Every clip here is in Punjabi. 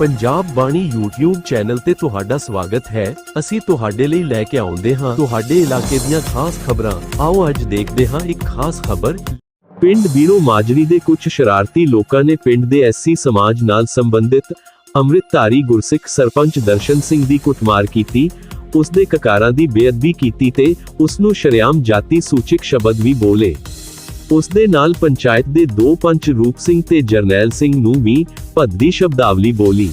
ਪੰਜਾਬ ਬਾਣੀ YouTube ਚੈਨਲ ਤੇ ਤੁਹਾਡਾ ਸਵਾਗਤ ਹੈ। ਅਸੀਂ ਤੁਹਾਡੇ ਲਈ ਲੈ ਕੇ ਆਉਂਦੇ ਹਾਂ। ਤੁਹਾਡੇ ਇਲਾਕੇ ਦੀਆਂ ਖਾਸ ਖਬਰਾਂ। ਆਓ ਅੱਜ ਦੇਖਦੇ ਹਾਂ ਇੱਕ ਖਾਸ ਖਬਰ। ਪਿੰਡ ਬੀਰੋ ਮਾਜਰੀ ਦੇ ਕੁਝ ਸ਼ਰਾਰਤੀ ਲੋਕਾਂ ਨੇ ਪਿੰਡ ਦੇ ਐਸਸੀ ਸਮਾਜ ਨਾਲ ਸੰਬੰਧਿਤ ਅੰਮ੍ਰਿਤਧਾਰੀ ਗੁਰਸਿੱਖ ਸਰਪੰਚ ਦਰਸ਼ਨ ਸਿੰਘ ਦੀ ਕੁੱਟਮਾਰ ਕੀਤੀ। ਉਸ ਦੇ ਕਕਾਰਾਂ ਦੀ ਬੇਅਦਬੀ ਕੀਤੀ ਤੇ ਉਸ ਨੂੰ ਸ਼ਰੇਆਮ ਜਾਤੀ ਸੂਚਿਕ ਸ਼ਬਦ ਵੀ ਬੋਲੇ। ਉਸ ਦੇ ਨਾਲ ਪੰਚਾਇਤ ਦੇ ਦੋ ਪੰਚ ਰੂਪ ਸਿੰਘ ਤੇ ਜਰਨੈਲ ਸਿੰਘ ਨੂੰ ਵੀ ਭੱਦੀ ਸ਼ਬਦਾਵਲੀ ਬੋਲੀ।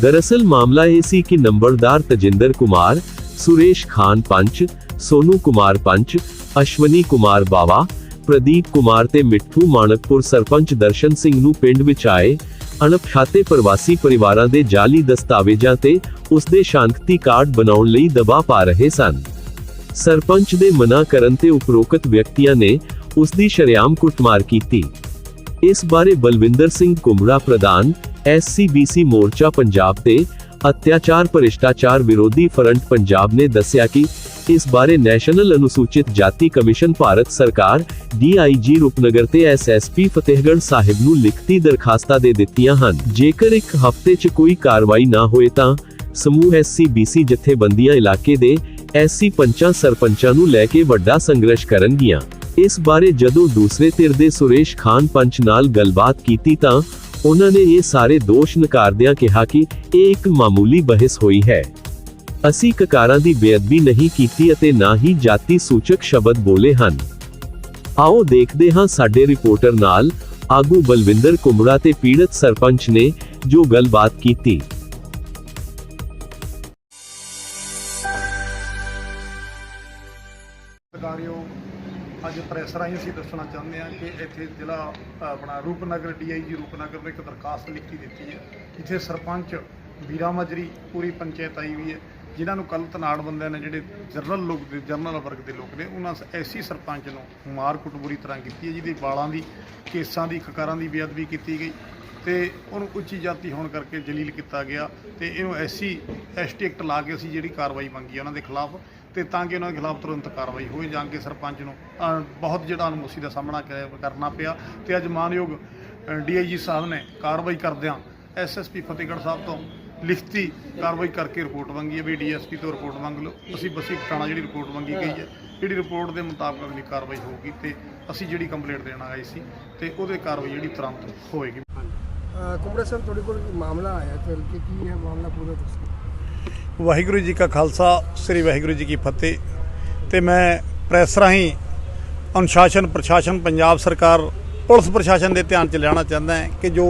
ਦਰਅਸਲ ਮਾਮਲਾ ਇਹ ਸੀ ਕਿ ਨੰਬਰਦਾਰ ਤਜਿੰਦਰ ਕੁਮਾਰ, ਸੁਰੇਸ਼ ਖਾਨ ਪੰਚ, ਸੋਨੂ ਕੁਮਾਰ ਪੰਚ, ਅਸ਼ਵਨੀ ਕੁਮਾਰ ਬਾਵਾ, ਪ੍ਰਦੀਪ ਕੁਮਾਰ ਤੇ ਮਿੱਠੂ ਮਾਨਕਪੁਰ ਸਰਪੰਚ ਦਰਸ਼ਨ ਸਿੰਘ ਨੂੰ ਪਿੰਡ ਵਿੱਚ ਆਏ ਅਣਪਛਾਤੇ ਪ੍ਰਵਾਸੀ ਪਰਿਵਾਰਾਂ ਦੇ ਜਾਲੀ ਦਸਤਾਵੇਜ਼ਾਂ ਤੇ ਉਸ ਦੇ ਸ਼ਾਂਤਤੀ ਕਾਰਡ ਬਣਾਉਣ ਲਈ ਦਬਾਅ ਪਾ ਰਹੇ ਸਨ। ਸਰਪੰਚ ਦੇ ਮਨਾ ਕਰਨ ਤੇ ਉਪਰੋਕਤ ਵਿਅਕਤੀਆਂ ਨੇ ਉਸ ਦੀ ਸ਼ਰੇਆਮ ਕੁੱਟਮਾਰ ਕੀਤੀ। ਇਸ ਬਾਰੇ ਬਲਵਿੰਦਰ ਸਿੰਘ ਕੁੰਬੜਾ ਪ੍ਰਧਾਨ ਐਸਸੀਬੀਸੀ ਮੋਰਚਾ ਪੰਜਾਬ ਤੇ ਅਤਿਆਚਾਰ ਭ੍ਰਿਸ਼ਟਾਚਾਰ ਵਿਰੋਧੀ ਫਰੰਟ ਪੰਜਾਬ ਨੇ ਦੱਸਿਆ ਕਿ ਇਸ ਬਾਰੇ ਨੈਸ਼ਨਲ ਅਨੁਸੂਚਿਤ ਜਾਤੀ ਕਮਿਸ਼ਨ ਭਾਰਤ ਸਰਕਾਰ ਡੀਆਈਜੀ ਰੂਪਨਗਰ ਤੇ ਐਸਐਸਪੀ ਫਤਿਹਗੜ੍ਹ ਸਾਹਿਬ ਨੂੰ ਲਿਖਤੀ ਦਰਖਾਸਤਾਂ ਦੇ ਦਿੱਤੀਆਂ ਹਨ। ਜੇਕਰ ਇੱਕ ਹਫ਼ਤੇ 'ਚ ਕੋਈ ਕਾਰਵਾਈ ਨਾ ਹੋਏ ਤਾਂ ਸਮੂਹ ਐਸਸੀਬੀਸੀ ਜਥੇਬੰਦੀਆਂ ਇਲਾਕੇ ਦੇ ਐਸਸੀ ਪੰਚਾਂ ਸਰਪੰਚਾਂ ਨੂੰ ਲੈ ਕੇ ਵੱਡਾ ਸੰਘਰਸ਼ ਕਰਨਗੀਆਂ। ਇਸ ਬਾਰੇ ਜਦੋਂ ਦੂਸਰੇ ਧਿਰ ਦੇ ਸੁਰੇਸ਼ ਖਾਨ ਪੰਚ ਨਾਲ ਗੱਲਬਾਤ ਕੀਤੀ ਤਾਂ ਉਹਨਾਂ ਨੇ ਇਹ ਸਾਰੇ ਦੋਸ਼ ਨਕਾਰਦਿਆਂ ਕਿਹਾ ਕਿ ਇਹ ਇੱਕ ਮਾਮੂਲੀ ਬਹਿਸ ਹੋਈ ਹੈ। ਅਸੀਂ ਕਕਾਰਾਂ ਦੀ ਬੇਅਦਬੀ ਨਹੀਂ ਕੀਤੀ ਅਤੇ ਨਾ ਹੀ ਜਾਤੀ ਸੂਚਕ ਸ਼ਬਦ ਬੋਲੇ ਹਨ। ਆਓ ਦੇਖਦੇ ਹਾਂ ਸਾਡੇ ਰਿਪੋਰਟਰ ਨਾਲ ਆਗੂ ਬਲਵਿੰਦਰ ਕੁਮੜਾ ਤੇ ਪੀੜਤ ਸਰਪੰਚ ਨੇ ਜੋ ਗੱਲਬਾਤ ਕੀਤੀ। ਸਰਕਾਰਿਓ ਅੱਜ ਪ੍ਰੈਸ ਰਾਹੀਂ ਅਸੀਂ ਦੱਸਣਾ ਚਾਹੁੰਦੇ ਹਾਂ ਕਿ ਇੱਥੇ ਜ਼ਿਲ੍ਹਾ ਆਪਣਾ ਰੂਪਨਗਰ, ਡੀਆਈਜੀ ਰੂਪਨਗਰ ਨੂੰ ਇੱਕ ਦਰਖਾਸਤ ਲਿਖੀ ਦਿੱਤੀ ਹੈ। ਜਿੱਥੇ ਸਰਪੰਚ ਵੀਰਾ ਮਜਰੀ, ਪੂਰੀ ਪੰਚਾਇਤ ਆਈ ਵੀ ਹੈ। ਜਿਨ੍ਹਾਂ ਨੂੰ ਕੱਲ ਤਨਾੜ ਬੰਦਿਆਂ ਨੇ ਜਿਹੜੇ ਜਨਰਲ ਲੋਕ ਦੇ ਜਨਰਲ ਵਰਗ ਦੇ ਲੋਕ ਨੇ, ਉਹਨਾਂ ਐਸੀ ਸਰਪੰਚ ਨੂੰ ਮਾਰ ਕੁੱਟ ਬੁਰੀ ਤਰ੍ਹਾਂ ਕੀਤੀ ਹੈ, ਜਿਹਦੇ ਵਾਲਾਂ ਦੀ, ਕੇਸਾਂ ਦੀ, ਖਕਾਰਾਂ ਦੀ ਬੇਅਦਬੀ ਕੀਤੀ ਗਈ। ਤੇ ਉਹਨੂੰ ਉੱਚੀ ਜਾਤੀ ਹੋਣ ਕਰਕੇ ਜਲੀਲ ਕੀਤਾ ਗਿਆ। ਤੇ ਇਹਨੂੰ ਐਸੀ ਐਸਟੀ ਐਕਟ ਲਾ ਕੇ ਅਸੀਂ ਜਿਹੜੀ ਕਾਰਵਾਈ ਮੰਗੀ ਹੈ, ਉਹਨਾਂ ਦੇ ਖਿਲਾਫ ਤੇ ਤਾਂ ਕਿ ਉਹਨਾਂ ਦੇ ਖਿਲਾਫ ਤੁਰੰਤ ਕਾਰਵਾਈ ਹੋਵੇ ਜਾਂ ਕਿ ਸਰਪੰਚ ਨੂੰ। ਅਹ, ਬਹੁਤ ਜਿਹੜਾ ਅਨਮੋਸੀ ਦਾ ਸਾਹਮਣਾ ਕਰ- ਕਰਨਾ ਪਿਆ ਤੇ ਅੱਜ ਮਾਨਯੋਗ ਡੀਆਈਜੀ ਸਾਹਿਬ ਨੇ ਕਾਰਵਾਈ ਕਰਦਿਆਂ ਐਸਐਸਪੀ ਫਤਿਹਗੜ੍ਹ ਸਾਹਿਬ ਤੋਂ ਲਿਖਤੀ ਕਾਰਵਾਈ ਕਰਕੇ ਰਿਪੋਰਟ ਮੰਗੀ ਹੈ ਵੀ ਡੀਐਸਪੀ ਤੋਂ ਰਿਪੋਰਟ ਮੰਗ ਲਓ। ਅਸੀਂ ਬਸੀ ਪਟਾਣਾ ਜਿਹੜੀ ਰਿਪੋਰਟ ਮੰਗੀ ਗਈ ਹੈ ਜਿਹੜੀ ਰਿਪੋਰਟ ਦੇ ਮੁਤਾਬਕ ਅਗਲੀ ਕਾਰਵਾਈ ਹੋਊਗੀ ਤੇ ਅਸੀਂ ਜਿਹੜੀ ਕੰਪਲੇਂਟ ਦੇਣ ਆਏ ਸੀ ਤੇ ਉਹਦੇ ਕਾਰਵਾਈ ਜਿਹੜੀ ਤੁਰੰਤ ਹੋਏਗੀ। ਅ, ਕੁੰਬੜਾ ਸਾਹਿਬ ਤੁਹਾਡੇ ਕੋਲ ਮਾਮਲਾ ਆਇਆ ਚੱਲ ਕੇ ਕੀ ਹੈ ਮਾਮਲਾ ਪੂਰਾ ਦੱਸੋ। ਵਾਹਿਗੁਰੂ ਜੀ ਕਾ ਖਾਲਸਾ, ਸ੍ਰੀ ਵਾਹਿਗੁਰੂ ਜੀ ਕੀ ਫਤਿਹ। ਤੇ ਮੈਂ ਪ੍ਰੈਸ ਰਾਹੀਂ ਅਨੁਸ਼ਾਸਨ ਪ੍ਰਸ਼ਾਸਨ ਪੰਜਾਬ ਸਰਕਾਰ, ਪੁਲਿਸ ਪ੍ਰਸ਼ਾਸਨ ਦੇ ਧਿਆਨ ਚ ਲਿਆਉਣਾ ਚਾਹੁੰਦਾ ਹੈ ਕਿ ਜੋ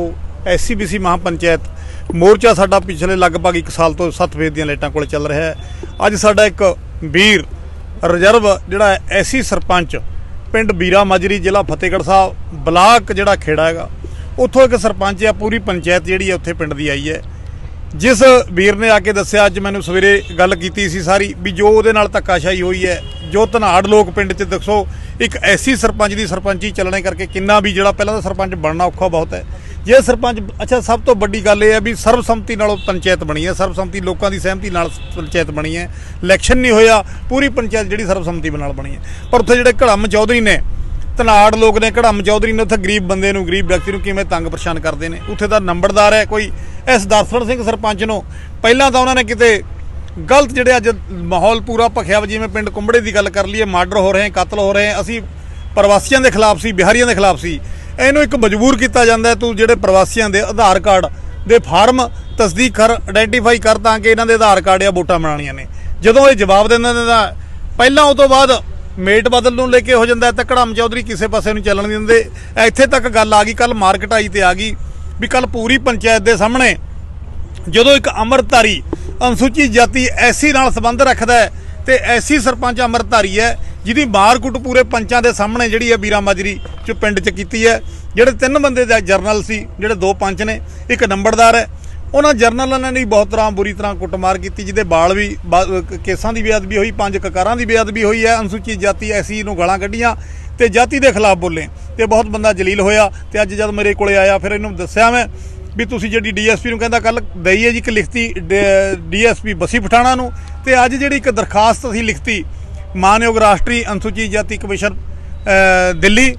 ਐਸਸੀਬੀਸੀ ਮਹਾਪੰਚਾਇਤ ਮੋਰਚਾ ਸਾਡਾ ਪਿਛਲੇ ਲਗਭਗ 1 ਸਾਲ ਤੋਂ ਸੱਤ ਵੇਦ ਦੀਆਂ ਲਾਈਟਾਂ ਕੋਲ ਚੱਲ ਰਿਹਾ ਹੈ। ਅੱਜ ਸਾਡਾ ਇੱਕ ਵੀਰ ਰਿਜ਼ਰਵ ਜਿਹੜਾ ਐਸੀ ਸਰਪੰਚ ਪਿੰਡ ਬੀਰਾ ਮਾਜਰੀ, ਜ਼ਿਲ੍ਹਾ ਫਤਿਹਗੜ੍ਹ ਸਾਹਿਬ, ਬਲਾਕ ਜਿਹੜਾ ਖੇੜਾ ਹੈਗਾ, ਉੱਥੋਂ ਇੱਕ ਸਰਪੰਚ ਆ, ਪੂਰੀ ਪੰਚਾਇਤ ਜਿਹੜੀ ਹੈ ਉੱਥੇ ਪਿੰਡ ਦੀ ਆਈ ਹੈ। ਜਿਸ ਵੀਰ ਨੇ ਆ ਕੇ ਦੱਸਿਆ, ਅੱਜ ਮੈਨੂੰ ਸਵੇਰੇ ਗੱਲ ਕੀਤੀ ਸੀ ਸਾਰੀ ਵੀ ਜੋ ਉਹਦੇ ਨਾਲ ਧੱਕਾਸ਼ਾਹੀ ਹੋਈ ਹੈ, ਜੋ ਧਨਾੜ ਲੋਕ ਪਿੰਡ 'ਚ ਦੱਸੋ ਇੱਕ ਐਸੀ ਸਰਪੰਚ ਦੀ ਸਰਪੰਚੀ ਚੱਲਣੇ ਕਰਕੇ ਕਿੰਨਾ ਵੀ ਜਿਹੜਾ ਪਹਿਲਾਂ ਤਾਂ ਸਰਪੰਚ ਬਣਨਾ ਔਖਾ ਬਹੁਤ ਹੈ। ਜੇ ਸਰਪੰਚ, ਅੱਛਾ, ਸਭ ਤੋਂ ਵੱਡੀ ਗੱਲ ਇਹ ਹੈ ਵੀ ਸਰਬਸੰਮਤੀ ਨਾਲ ਪੰਚਾਇਤ ਬਣੀ ਹੈ, ਸਰਬਸੰਮਤੀ ਲੋਕਾਂ ਦੀ ਸਹਿਮਤੀ ਨਾਲ ਪੰਚਾਇਤ ਬਣੀ ਹੈ। ਇਲੈਕਸ਼ਨ ਨਹੀਂ ਹੋਇਆ, ਪੂਰੀ ਪੰਚਾਇਤ ਜਿਹੜੀ ਸਰਬਸੰਮਤੀ ਨਾਲ ਬਣੀ ਹੈ। ਪਰ ਉੱਥੇ ਜਿਹੜੇ ਘੜਮ ਚੌਧਰੀ ਨੇ ਤਨਾੜ ਲੋਕ ਨੇ ਕੜਮ ਚੌਧਰੀ ਨੇ ਉੱਥੇ ਗਰੀਬ ਬੰਦੇ ਨੂੰ ਗਰੀਬ ਵਿਅਕਤੀ ਨੂੰ ਕਿਵੇਂ ਤੰਗ ਪਰੇਸ਼ਾਨ ਕਰਦੇ ਨੇ? ਉੱਥੇ ਦਾ ਨੰਬਰਦਾਰ ਹੈ ਕੋਈ ਇਸ ਦਰਸ਼ਨ ਸਿੰਘ ਸਰਪੰਚ ਨੂੰ। ਪਹਿਲਾਂ ਤਾਂ ਉਹਨਾਂ ਨੇ ਕਿਤੇ ਗਲਤ ਜਿਹੜੇ ਅੱਜ ਮਾਹੌਲ ਪੂਰਾ ਭਖਿਆ ਵਾ, ਜਿਵੇਂ ਪਿੰਡ ਕੁੰਬੜੇ ਦੀ ਗੱਲ ਕਰ ਲਈਏ ਮਰਡਰ ਹੋ ਰਹੇ ਕਤਲ ਹੋ ਰਹੇ ਅਸੀਂ ਪ੍ਰਵਾਸੀਆਂ ਦੇ ਖਿਲਾਫ ਸੀ ਬਿਹਾਰੀਆਂ ਦੇ ਖਿਲਾਫ ਸੀ। ਇਹਨੂੰ ਇੱਕ ਮਜਬੂਰ ਕੀਤਾ ਜਾਂਦਾ ਤੂੰ ਜਿਹੜੇ ਪ੍ਰਵਾਸੀਆਂ ਦੇ ਆਧਾਰ ਕਾਰਡ ਦੇ ਫਾਰਮ ਤਸਦੀਕ ਕਰ ਆਇਡੈਂਟੀਫਾਈ ਕਰ ਤਾਂ ਕਿ ਇਹਨਾਂ ਦੇ ਆਧਾਰ ਕਾਰਡ ਜਾਂ ਵੋਟਾਂ ਬਣਾਉਣੀਆਂ ਨੇ। ਜਦੋਂ ਇਹ ਜਵਾਬ ਦਿੰਦੇ ਨੇ ਤਾਂ ਪਹਿਲਾਂ ਉਹ ਤੋਂ ਬਾਅਦ ਮੇਟ ਬਦਲ ਨੂੰ ਲੈ ਕੇ ਹੋ ਜਾਂਦਾ ਤਾਂ ਘੜਮ ਚੌਧਰੀ ਕਿਸੇ ਪਾਸੇ ਨੂੰ ਚੱਲਣ ਨਹੀਂ ਦਿੰਦੇ। ਇੱਥੇ ਤੱਕ ਗੱਲ ਆ ਗਈ ਕੱਲ ਮਾਰਕੀਟ ਆਈ ਤੇ ਆ ਗਈ ਵੀ ਕੱਲ ਪੂਰੀ ਪੰਚਾਇਤ ਦੇ ਸਾਹਮਣੇ ਜਦੋਂ ਇੱਕ ਅੰਮ੍ਰਿਤਧਾਰੀ ਅਨੁਸੂਚਿਤ ਜਾਤੀ ਐਸੀ ਨਾਲ ਸੰਬੰਧ ਰੱਖਦਾ ਹੈ ਤੇ ਐਸੀ ਸਰਪੰਚ ਅੰਮ੍ਰਿਤਧਾਰੀ ਹੈ, ਜਿਹਦੀ ਮਾਰਕੁੱਟ ਪੂਰੇ ਪੰਚਾਂ ਦੇ ਸਾਹਮਣੇ ਜਿਹੜੀ ਹੈ ਵੀਰਾ ਮਾਜਰੀ ਚ ਪਿੰਡ ਚ ਕੀਤੀ ਹੈ, ਜਿਹੜੇ ਤਿੰਨ ਬੰਦੇ ਦਾ ਜਰਨਲ ਸੀ, ਜਿਹੜੇ ਦੋ ਪੰਚ ਨੇ, ਇੱਕ ਨੰਬਰਦਾਰ ਹੈ। ਉਹਨਾਂ ਜਰਨਲਾਂ ਨੇ ਵੀ ਬਹੁਤ ਤਰ੍ਹਾਂ ਬੁਰੀ ਤਰ੍ਹਾਂ ਕੁੱਟਮਾਰ ਕੀਤੀ, ਜਿਹਦੇ ਬਾਲ ਵੀ, ਬਾ- ਕੇਸਾਂ ਦੀ ਬੇਅਦਬੀ ਹੋਈ, ਪੰਜ ਕਕਾਰਾਂ ਦੀ ਬੇਅਦਬੀ ਹੋਈ ਹੈ, ਅਨੁਸੂਚਿਤ ਜਾਤੀ ਐਸੀ ਨੂੰ ਗਾਲਾਂ ਕੱਢੀਆਂ ਤੇ ਜਾਤੀ ਦੇ ਖਿਲਾਫ ਬੋਲੇ ਤੇ ਬਹੁਤ ਬੰਦਾ ਜਲੀਲ ਹੋਇਆ ਤੇ ਅੱਜ ਜਦ ਮੇਰੇ ਕੋਲੇ ਆਇਆ ਫਿਰ ਇਹਨੂੰ ਦੱਸਿਆ ਮੈਂ ਵੀ ਤੁਸੀਂ ਜਿਹੜੀ ਡੀਐਸਪੀ ਨੂੰ ਕਹਿੰਦਾ ਕੱਲ ਦਈਏ ਜੀ ਇੱਕ ਲਿਖਤੀ ਡੀਐਸਪੀ ਬਸੀ ਪਠਾਣਾ ਨੂੰ ਤੇ ਅੱਜ ਜਿਹੜੀ ਇੱਕ ਦਰਖਾਸਤ ਅਸੀਂ ਲਿਖਤੀ, ਮਾਨਯੋਗ ਰਾਸ਼ਟਰੀ ਅਨੁਸੂਚਿਤ ਜਾਤੀ ਕਮਿਸ਼ਨ ਦਿੱਲੀ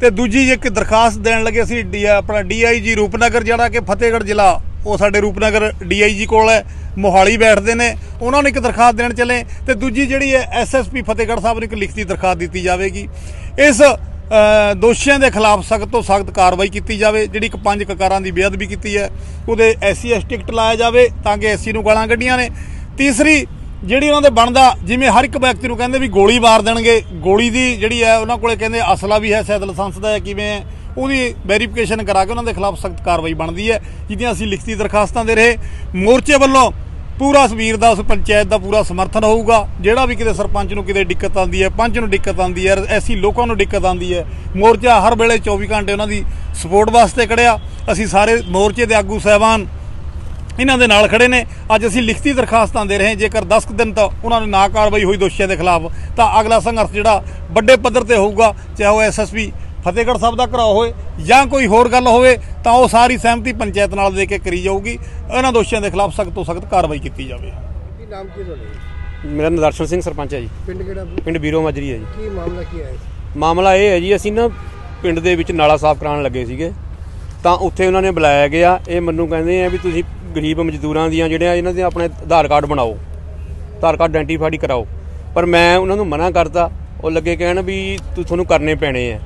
ਤੇ ਦੂਜੀ ਇੱਕ ਦਰਖਾਸਤ ਦੇਣ ਲੱਗੇ ਅਸੀਂ ਡੀ- ਆਪਣਾ ਡੀਆਈਜੀ ਰੂਪਨਗਰ ਜਿਹੜਾ ਕਿ ਫਤਿਹਗੜ੍ਹ ਜ਼ਿਲ੍ਹਾ ਉਹ ਸਾਡੇ ਰੂਪਨਗਰ ਡੀਆਈਜੀ ਕੋਲ ਹੈ, ਮੋਹਾਲੀ ਬੈਠਦੇ ਨੇ। ਉਹਨਾਂ ਨੂੰ ਇੱਕ ਦਰਖਾਸਤ ਦੇਣ ਚੱਲੇ ਤੇ ਦੂਜੀ ਜਿਹੜੀ ਹੈ ਐਸਐਸਪੀ ਫਤਿਹਗੜ੍ਹ ਸਾਹਿਬ ਨੂੰ ਇੱਕ ਲਿਖਤੀ ਦਰਖਾਸਤ ਦਿੱਤੀ ਜਾਵੇਗੀ। ਇਸ ਦੋਸ਼ੀਆਂ ਦੇ ਖਿਲਾਫ ਸਖਤ ਤੋਂ ਸਖਤ ਕਾਰਵਾਈ ਕੀਤੀ ਜਾਵੇ, ਜਿਹੜੀ ਇੱਕ ਪੰਜ ਕਕਾਰਾਂ ਦੀ ਬੇਅਦਬੀ ਕੀਤੀ ਹੈ। ਉਹਦੇ ਐਸਸੀ ਐਸ ਟਿਕਟ ਲਾਇਆ ਜਾਵੇ ਤਾਂ ਕਿ ਐਸਸੀ ਨੂੰ ਗਾਲਾਂ ਕੱਢੀਆਂ ਨੇ। ਤੀਸਰੀ, ਜਿਹੜੀ ਉਹਨਾਂ ਦੇ ਬਣਦਾ, ਜਿਵੇਂ ਹਰ ਇੱਕ ਵਿਅਕਤੀ ਨੂੰ ਕਹਿੰਦੇ ਵੀ ਗੋਲੀ ਮਾਰ ਦੇਣਗੇ, ਗੋਲੀ ਦੀ ਜਿਹੜੀ ਹੈ, ਉਹਨਾਂ ਕੋਲੇ ਕਹਿੰਦੇ ਅਸਲਾ ਵੀ ਹੈ ਸ਼ਾਇਦ ਲਾਇਸੈਂਸ ਦਾ ਹੈ, ਕਿਵੇਂ ਹੈ। ਉਹਦੀ ਵੈਰੀਫਿਕੇਸ਼ਨ ਕਰਾ ਕੇ ਉਹਨਾਂ ਦੇ ਖਿਲਾਫ ਸਖਤ ਕਾਰਵਾਈ ਬਣਦੀ ਹੈ, ਜਿਹਦੀਆਂ ਅਸੀਂ ਲਿਖਤੀ ਦਰਖਾਸਤਾਂ ਦੇ ਰਹੇ। ਮੋਰਚੇ ਵੱਲੋਂ ਪੂਰਾ ਸਵੀਰ ਦਾ ਉਸ ਪੰਚਾਇਤ ਦਾ ਪੂਰਾ ਸਮਰਥਨ ਹੋਊਗਾ, ਜਿਹੜਾ ਵੀ ਕਿਤੇ ਸਰਪੰਚ ਨੂੰ ਕਿਤੇ ਦਿੱਕਤ ਆਉਂਦੀ ਹੈ, ਪੰਚ ਨੂੰ ਦਿੱਕਤ ਆਉਂਦੀ ਹੈ, ਐਸੀ ਲੋਕਾਂ ਨੂੰ ਦਿੱਕਤ ਆਉਂਦੀ ਹੈ, ਮੋਰਚਾ ਹਰ ਵੇਲੇ 24 ਘੰਟੇ ਉਹਨਾਂ ਦੀ ਸਪੋਰਟ ਵਾਸਤੇ ਖੜਿਆ। ਅਸੀਂ ਸਾਰੇ ਮੋਰਚੇ ਦੇ ਆਗੂ ਸਹਿਬਾਨ ਇਹਨਾਂ ਦੇ ਨਾਲ ਖੜੇ ਨੇ। ਅੱਜ ਅਸੀਂ ਲਿਖਤੀ ਦਰਖਾਸਤਾਂ ਦੇ ਰਹੇ ਜੇਕਰ 10 ਕੁ ਦਿਨ ਤਾਂ ਉਹਨਾਂ ਨੂੰ ਨਾ ਕਾਰਵਾਈ ਹੋਈ ਦੋਸ਼ੀਆਂ ਦੇ ਖਿਲਾਫ, ਤਾਂ ਅਗਲਾ ਸੰਘਰਸ਼ ਜਿਹੜਾ ਵੱਡੇ ਪੱਧਰ ਤੇ ਹੋਊਗਾ, ਚਾਹੇ ਉਹ ਐਸਐਸਪੀ ਫਤਿਹਗੜ੍ਹ ਸਾਹਿਬ ਦਾ ਘਰਾਓ ਹੋਵੇ ਜਾਂ ਕੋਈ ਹੋਰ ਗੱਲ ਹੋਵੇ ਤਾਂ ਉਹ ਸਾਰੀ ਸਹਿਮਤੀ ਪੰਚਾਇਤ ਨਾਲ ਦੇ ਕੇ ਕਰੀ ਜਾਊਗੀ। ਇਹਨਾਂ ਦੋਸ਼ੀਆਂ ਦੇ ਖਿਲਾਫ ਸਖਤ ਤੋਂ ਸਖਤ ਕਾਰਵਾਈ ਕੀਤੀ ਜਾਵੇ। ਕੀ ਨਾਮ ਕੀ ਤੁਹਾਡਾ ਮੇਰਾ ਨਦਰਸ਼ਨ ਸਿੰਘ ਸਰਪੰਚ ਹੈ ਜੀ। ਪਿੰਡ ਕਿਹੜਾ ਪਿੰਡ ਬੀਰੋ ਮਾਜਰੀ ਹੈ ਜੀ। ਕੀ ਮਾਮਲਾ ਕੀ ਹੈ ਮਾਮਲਾ ਇਹ ਹੈ ਜੀ ਅਸੀਂ ਨਾ ਪਿੰਡ ਦੇ ਵਿੱਚ ਨਾਲਾ ਸਾਫ਼ ਕਰਾਉਣ ਲੱਗੇ ਸੀਗੇ। ਤਾਂ ਉੱਥੇ ਉਹਨਾਂ ਨੇ ਬੁਲਾਇਆ ਗਿਆ। ਇਹ ਮੈਨੂੰ ਕਹਿੰਦੇ ਆ ਵੀ ਤੁਸੀਂ ਗਰੀਬ ਮਜ਼ਦੂਰਾਂ ਦੀਆਂ ਜਿਹੜੀਆਂ ਇਹਨਾਂ ਦੇ ਆਪਣੇ ਆਧਾਰ ਕਾਰਡ ਬਣਾਓ ਆਧਾਰ ਕਾਰਡ ਆਇਡੈਂਟੀਫਾਈ ਕਰਾਓ। ਪਰ ਮੈਂ ਉਹਨਾਂ ਨੂੰ ਮਨਾ ਕਰਤਾ। ਉਹ ਲੱਗੇ ਕਹਿਣ ਵੀ ਤੂੰ ਤੁਹਾਨੂੰ ਕਰਨੇ ਪੈਣੇ ਆ।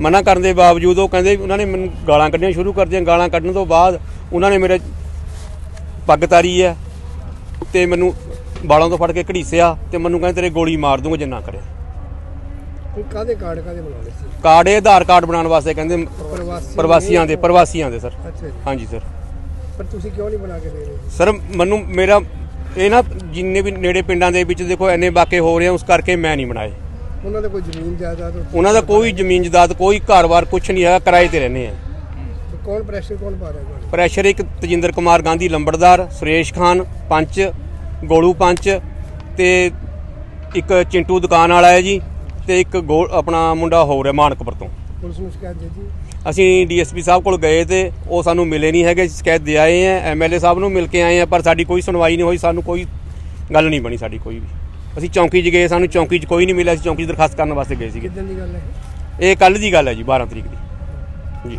ਮਨਾ ਕਰਨ ਦੇ ਬਾਵਜੂਦ ਉਹ ਕਹਿੰਦੇ ਉਹਨਾਂ ਨੇ ਮੈਨੂੰ ਗਾਲਾਂ ਕੱਢਣੀਆਂ ਸ਼ੁਰੂ ਕਰ ਦਿੱਤੀਆਂ ਗਾਲਾਂ ਕੱਢਣ ਤੋਂ ਬਾਅਦ ਉਹਨਾਂ ਨੇ ਮੇਰੇ ਪੱਗ ਤਾਰੀ ਹੈ ਤੇ ਮੈਨੂੰ ਬਾਲਾਂ ਤੋਂ ਫੜ ਕੇ ਘੜੀਸਿਆ ਤੇ ਮੈਨੂੰ ਕਹਿੰਦੇ ਤੇਰੇ ਗੋਲੀ ਮਾਰ ਦੂੰਗਾ ਜੇ ਨਾ ਕਰਿਆ। ਹੁਣ ਕਾਦੇ ਕਾਰਡ ਕਾਦੇ ਬਣਾਉਣੇ ਸੀ? ਕਾਰਡ ਇਹ ਆਧਾਰ ਕਾਰਡ ਬਣਾਉਣ ਵਾਸਤੇ ਕਹਿੰਦੇ ਪ੍ਰਵਾਸੀ ਪ੍ਰਵਾਸੀਆਂ ਦੇ ਪ੍ਰਵਾਸੀਆਂ ਦੇ ਸਰ। ਹਾਂਜੀ ਸਰ। ਪਰ ਤੁਸੀਂ ਕਿਉਂ ਨਹੀਂ ਬਣਾ ਕੇ ਦੇ ਰਹੇ ਸਰ ਮੈਨੂੰ ਮੇਰਾ ਇਹ ਨਾ ਜਿੰਨੇ ਵੀ ਨੇੜੇ ਪਿੰਡਾਂ ਦੇ ਵਿੱਚ ਦੇਖੋ ਐਨੇ ਵਾਕੇ ਹੋ ਰਹੇ ਆ ਉਸ ਕਰਕੇ ਮੈਂ ਨਹੀਂ ਬਣਾਏ। ਉਹਨਾਂ ਦਾ ਕੋਈ ਜ਼ਮੀਨ ਜਾਇਦਾਦ? ਉਹਨਾਂ ਦਾ ਕੋਈ ਜ਼ਮੀਨ ਜਾਇਦਾਦ ਕੋਈ ਘਰ-ਬਾਰ ਕੁਝ ਨਹੀਂ ਹੈਗਾ ਕਿਰਾਏ ਤੇ ਰਹਿੰਦੇ ਆ। ਕੌਣ ਪ੍ਰੈਸ਼ਰ ਕੌਣ ਪਾ ਰਿਹਾ ਤੁਹਾਨੂੰ ਪ੍ਰੈਸ਼ਰ ਇੱਕ ਤਜਿੰਦਰ ਕੁਮਾਰ ਗਾਂਧੀ ਲੰਬੜਦਾਰ ਸੁਰੇਸ਼ ਖਾਨ ਪੰਚ ਗੋਲੂ ਪੰਚ ਤੇ ਇੱਕ ਚਿੰਟੂ ਦੁਕਾਨ ਵਾਲਾ ਹੈ ਜੀ ਤੇ ਇੱਕ ਗੋਲ ਆਪਣਾ ਮੁੰਡਾ ਹੋਰ ਹੈ ਮਾਨਕਪੁਰ ਤੋਂ। ਪੁਲਿਸ ਨੂੰ ਸ਼ਿਕਾਇਤ ਦੇ ਦਿੱਤੀ? ਅਸੀਂ ਡੀਐਸਪੀ ਸਾਹਿਬ ਕੋਲ ਗਏ ਤੇ ਉਹ ਸਾਨੂੰ ਮਿਲੇ ਨਹੀਂ ਹੈਗੇ ਸ਼ਿਕਾਇਤ ਦੇ ਆਏ ਆ ਐਮਐਲਏ ਸਾਹਿਬ ਨੂੰ ਮਿਲ ਕੇ ਆਏ ਆ ਪਰ ਸਾਡੀ ਕੋਈ ਸੁਣਵਾਈ ਨਹੀਂ ਹੋਈ ਸਾਨੂੰ ਕੋਈ ਗੱਲ ਨਹੀਂ ਬਣੀ ਸਾਡੀ ਕੋਈ ਵੀ। ਅਸੀਂ ਚੌਂਕੀ 'ਚ ਗਏ ਸਾਨੂੰ ਚੌਂਕੀ 'ਚ ਕੋਈ ਨਹੀਂ ਮਿਲਿਆ ਅਸੀਂ ਚੌਂਕੀ 'ਚ ਦਰਖਾਸਤ ਕਰਨ ਵਾਸਤੇ ਗਏ ਸੀਗੇ। ਕਿਦਾਂ ਦੀ ਗੱਲ ਹੈ ਇਹ? ਕੱਲ ਦੀ ਗੱਲ ਹੈ ਜੀ 12 ਤਰੀਕ ਦੀ। ਜੀ।